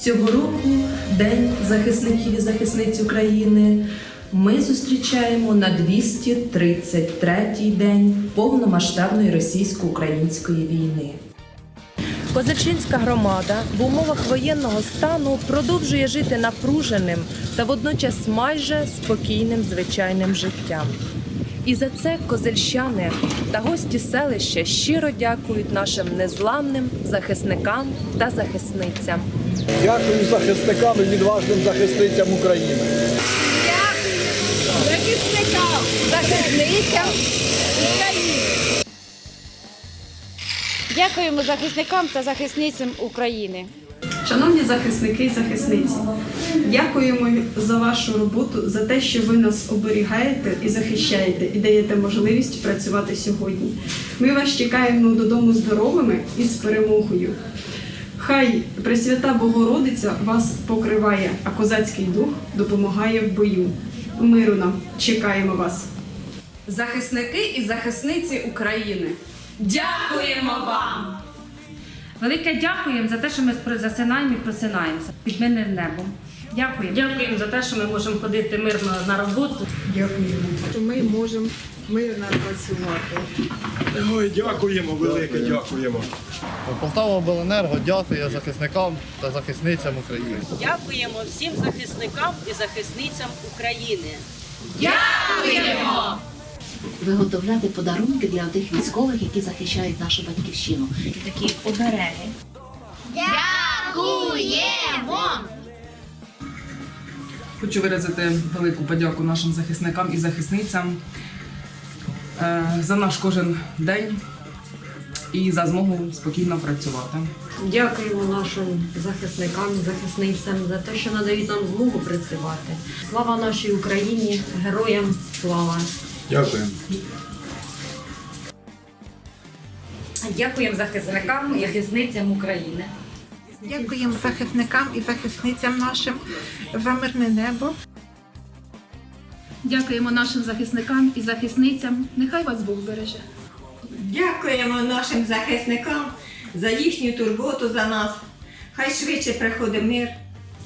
Цього року День захисників і захисниць України ми зустрічаємо на 233-й день повномасштабної російсько-української війни. Козачинська громада в умовах воєнного стану продовжує жити напруженим та водночас майже спокійним звичайним життям. І за це козельщани та гості селища щиро дякують нашим незламним захисникам та захисницям. Дякую захисникам і відважним захисницям України. захисникам, захисницям України. Дякуємо захисникам та захисницям України. Шановні захисники і захисниці, дякуємо за вашу роботу, за те, що ви нас оберігаєте і захищаєте, і даєте можливість працювати сьогодні. Ми вас чекаємо додому здоровими і з перемогою. Хай Пресвята Богородиця вас покриває, а козацький дух допомагає в бою. Миру нам чекаємо вас. захисники і захисниці України. Дякуємо вам! Велике дякуємо за те, що ми засинаємо і просинаємося під мирним небом. Дякуємо. Дякуємо за те, що ми можемо ходити мирно на роботу. Що ми можемо мирно працювати. Ой, дякуємо, велике дякуємо. Полтава Обленерго дякує захисникам та захисницям України. Дякуємо всім захисникам і захисницям України. Дякуємо! виготовляти подарунки для тих військових, які захищають нашу батьківщину. І такі обереги. Хочу виразити велику подяку нашим захисникам і захисницям е, за наш кожен день і за змогу спокійно працювати. Дякуємо нашим захисникам захисницям за те, що надають нам змогу працювати. Слава нашій Україні, героям слава! Дякую. Дякуємо захисникам і захисницям України. Дякуємо захисникам і захисницям нашим за мирне небо. Дякуємо нашим захисникам і захисницям. Нехай вас Бог береже. Дякуємо нашим захисникам за їхню турботу за нас. Хай швидше приходить мир.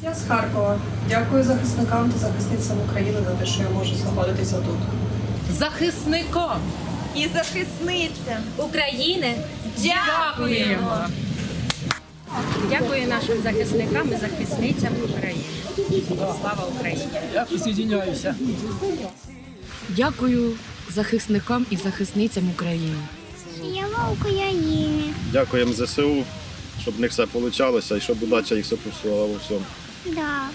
Я з Харкова. Дякую захисникам та захисницям України за те, що я можу знаходитися тут. Захисникам! І захисницям України дякуємо! Дякую нашим захисникам і захисницям України. Слава Україні! Дякую захисникам і захисницям України. Слава Україні! Дякуємо ЗСУ, щоб в них все вийшло і щоб удача їх сопутствувала у всьому. Да.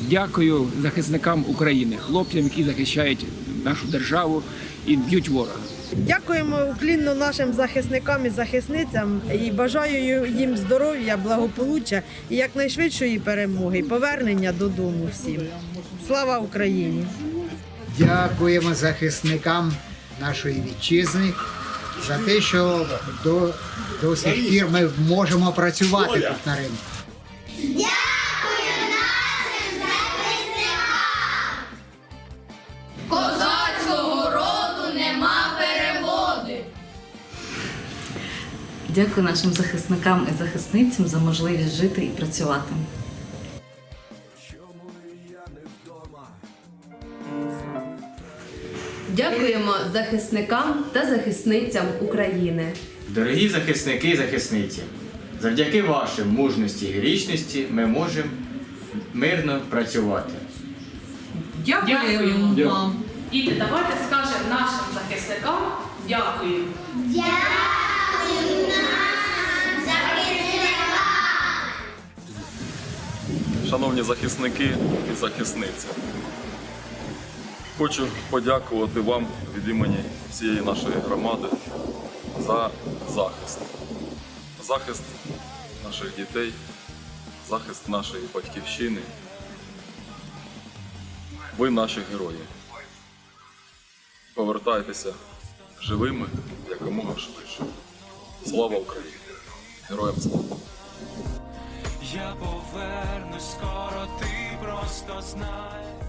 Дякую захисникам України, хлопцям, які захищають нашу державу і б'ють ворога. Дякуємо уклінно нашим захисникам і захисницям і бажаю їм здоров'я, благополуччя і якнайшвидшої перемоги, і повернення додому всім. Слава Україні! Дякуємо захисникам нашої вітчизни за те, що до, до сих пір ми можемо працювати тут на ринку. Дякую нашим захисникам і захисницям за можливість жити і працювати. Дякуємо захисникам та захисницям України. Дорогі захисники і захисниці, завдяки вашим мужності і героїчності ми можемо мирно працювати. Дякуємо вам. І давайте скажемо нашим захисникам дякую. Шановні захисники і захисниці. Хочу подякувати вам від імені всієї нашої громади за захист. Захист наших дітей, захист нашої батьківщини. Ви наші герої. Повертайтеся живими якомога швидше. Слава Україні! Героям слава! Я повернусь скоро, ти просто знай.